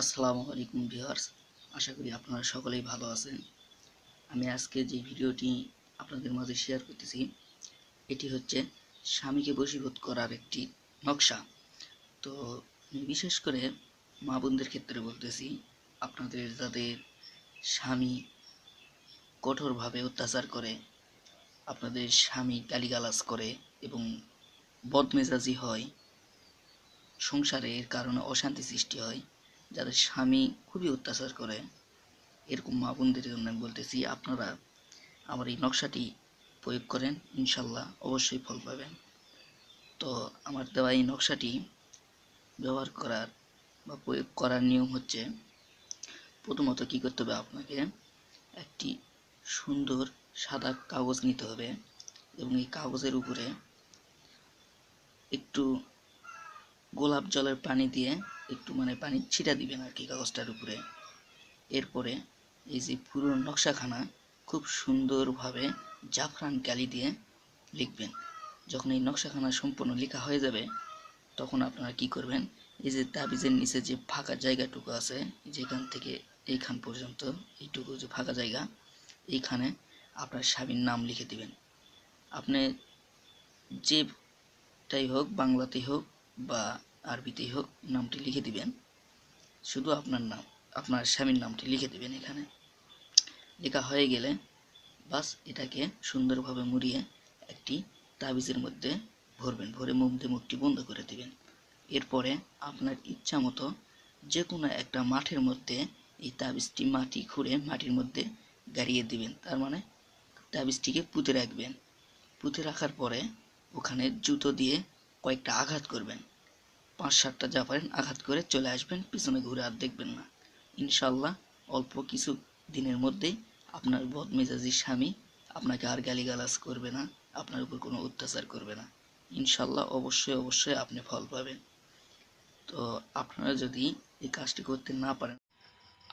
আসসালামু আলাইকুম ভিউয়ার্স, আশা করি আপনারা সকলেই ভালো আছেন। আমি আজকে যে ভিডিওটি আপনাদের মাঝে শেয়ার করতেছি, এটি হচ্ছে স্বামীকে বশীভূত করার একটি নকশা। তো বিশেষ করে মা বোনদের ক্ষেত্রে বলতেছি, আপনাদের যাদের স্বামী কঠোরভাবে অত্যাচার করে, আপনাদের স্বামী গালিগালাজ করে এবং বদমেজাজি হয় সংসারে এর কারণে অশান্তি সৃষ্টি হয় যাদের স্বামী খুবই অত্যাচার করে, এরকম মা বোনদের জন্য আমি বলতেছি, আপনারা আমার এই নকশাটি প্রয়োগ করেন, ইনশাল্লাহ অবশ্যই ফল পাবেন। তো আমার দেওয়া এই নকশাটি ব্যবহার করার বা প্রয়োগ করার নিয়ম হচ্ছে, প্রথমত কী করতে হবে আপনাকে, একটি সুন্দর সাদা কাগজ নিতে হবে এবং এই কাগজের উপরে একটু গোলাপ জলের পানি দিয়ে একটু মানে পানি ছিটা দিবেন আর কি কাগজটার উপরে। এরপরে এই যে পুরো নকশাখানা খুব সুন্দরভাবে জাফরান কালি দিয়ে লিখবেন। যখন এই নকশাখানা সম্পূর্ণ লেখা হয়ে যাবে, তখন আপনারা কি করবেন, এই যে তাবিজের নিচে যে ফাঁকা জায়গাটুকু আছে, যেখান থেকে এইখান পর্যন্ত এইটুকু যে ফাঁকা জায়গা, এইখানে আপনার স্বামীর নাম লিখে দিবেন। আপনি যেটাই হোক, বাংলাতেই হোক বা আরবিতেই হোক, নামটি লিখে দিবেন। শুধু আপনার নাম, আপনার স্বামীর নামটি লিখে দিবেন এখানে। লেখা হয়ে গেলে বাস এটাকে সুন্দরভাবে মুড়িয়ে একটি তাবিজের মধ্যে ভরবেন, ভরে মুখে মুখটি বন্ধ করে দিবেন। এরপরে আপনার ইচ্ছা মতো যে কোনো একটা মাঠের মধ্যে এই তাবিজটি মাটি খুঁড়ে মাটির মধ্যে গাড়িয়ে দিবেন। তার মানে তাবিজটিকে পুঁতে রাখবেন। পুঁতে রাখার পরে ওখানে জুতো দিয়ে কয়েকটা আঘাত করবেন। পাঁচ সাতটা যা পারেন আঘাত করে চলে আসবেন, পিছনে ঘুরে আর দেখবেন না। ইনশাল্লাহ অল্প কিছু দিনের মধ্যেই আপনার বদমেজাজি স্বামী আপনাকে আর গালিগালাজ করবে না, আপনার উপর কোনো অত্যাচার করবে না। ইনশাল্লাহ অবশ্যই অবশ্যই আপনি ফল পাবেন। তো আপনারা যদি এই কাজটি করতে না পারেন,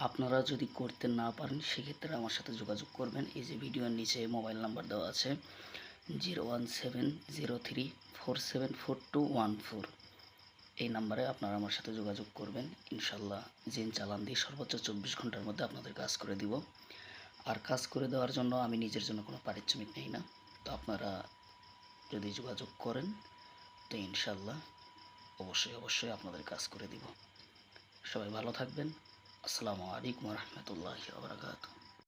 আপনারা যদি করতে না পারেন, সেক্ষেত্রে আমার সাথে যোগাযোগ করবেন। এই যে ভিডিওর নিচে মোবাইল নাম্বার দেওয়া আছে, zero one seven zero three four seven four two one four. এই নাম্বারে আপনারা আমার সাথে যোগাযোগ করবেন। ইনশাল্লাহ জিন চালান দিয়ে সর্বোচ্চ চব্বিশ ঘণ্টার মধ্যে আপনাদের কাজ করে দিব। আর কাজ করে দেওয়ার জন্য আমি নিজের জন্য কোনো পারিশ্রমিক নেই না। তো আপনারা যদি যোগাযোগ করেন, তো ইনশাল্লাহ অবশ্যই অবশ্যই আপনাদের কাজ করে দিব। সবাই ভালো থাকবেন। আসসালামু আলাইকুম রহমতুল্লাহ বারকাতুহ।